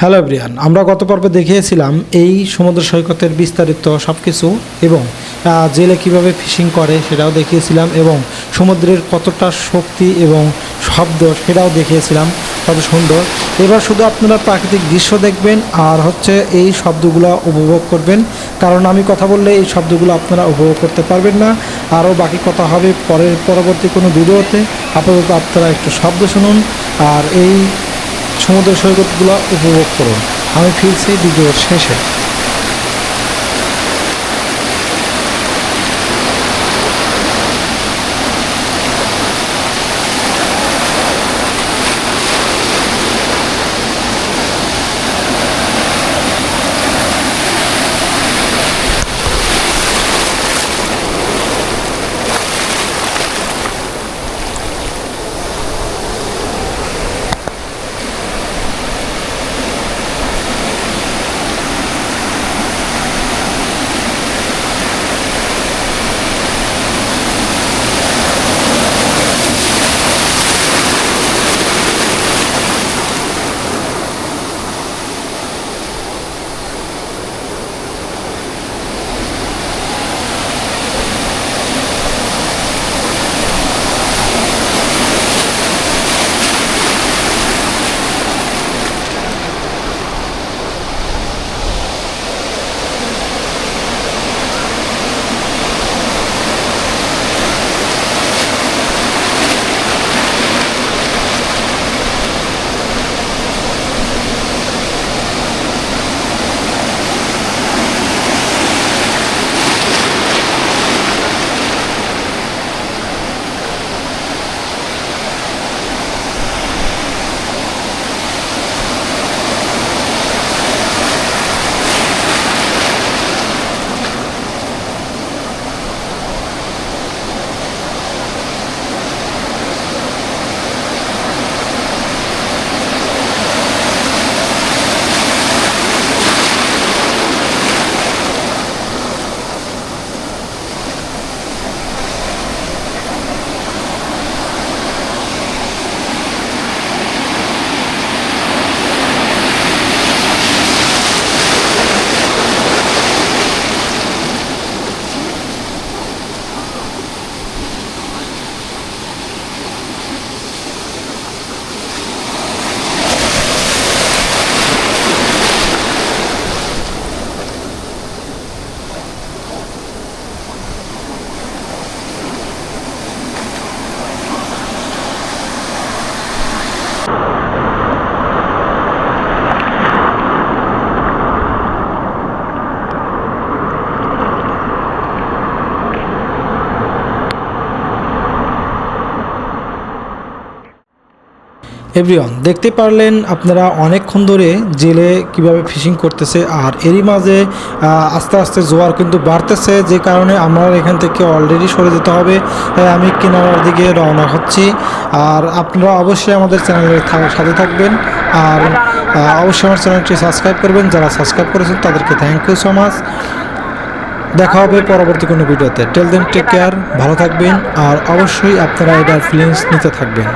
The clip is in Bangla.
হ্যালো এভরিয়ান আমরা গত পর্বে দেখিয়েছিলাম এই সমুদ্র সৈকতের বিস্তারিত সব কিছু এবং জেলে কীভাবে ফিশিং করে সেটাও দেখিয়েছিলাম এবং সমুদ্রের কতটা শক্তি এবং শব্দ সেটাও দেখিয়েছিলাম, কত সুন্দর। এবার শুধু আপনারা প্রাকৃতিক দৃশ্য দেখবেন আর হচ্ছে এই শব্দগুলো উপভোগ করবেন, কারণ আমি কথা বললে এই শব্দগুলো আপনারা উপভোগ করতে পারবেন না। আরও বাকি কথা হবে পরের পরবর্তী কোনো ভিডিওতে। আপাতত আপনারা একটু শব্দ শুনুন আর এই সমুদ্র সৈকতগুলো উপভোগ করুন। আমি ফিরছি ভিডিওর শেষে। এভরিওয়ান দেখতে পারলেন আপনারা অনেকক্ষণ ধরে জেলে কীভাবে ফিশিং করতেছে, আর এরই মাঝে আস্তে আস্তে জোয়ার কিন্তু বাড়তেছে, যে কারণে আমরা এখান থেকে অলরেডি সরে যেতে হবে। তাই আমি কিনারার দিকে রওনা হচ্ছি, আর আপনারা অবশ্যই আমাদের চ্যানেলের সাথে থাকবেন, আর অবশ্যই আমার চ্যানেলটি সাবস্ক্রাইব করবেন, যারা সাবস্ক্রাইব করেছেন তাদেরকে থ্যাংক ইউ সো মাচ দেখা হবে পরবর্তী কোনো ভিডিওতে। টেল দেন টেক কেয়ার ভালো থাকবেন, আর অবশ্যই আপনারা এটার ফিলিংস নিতে থাকবেন।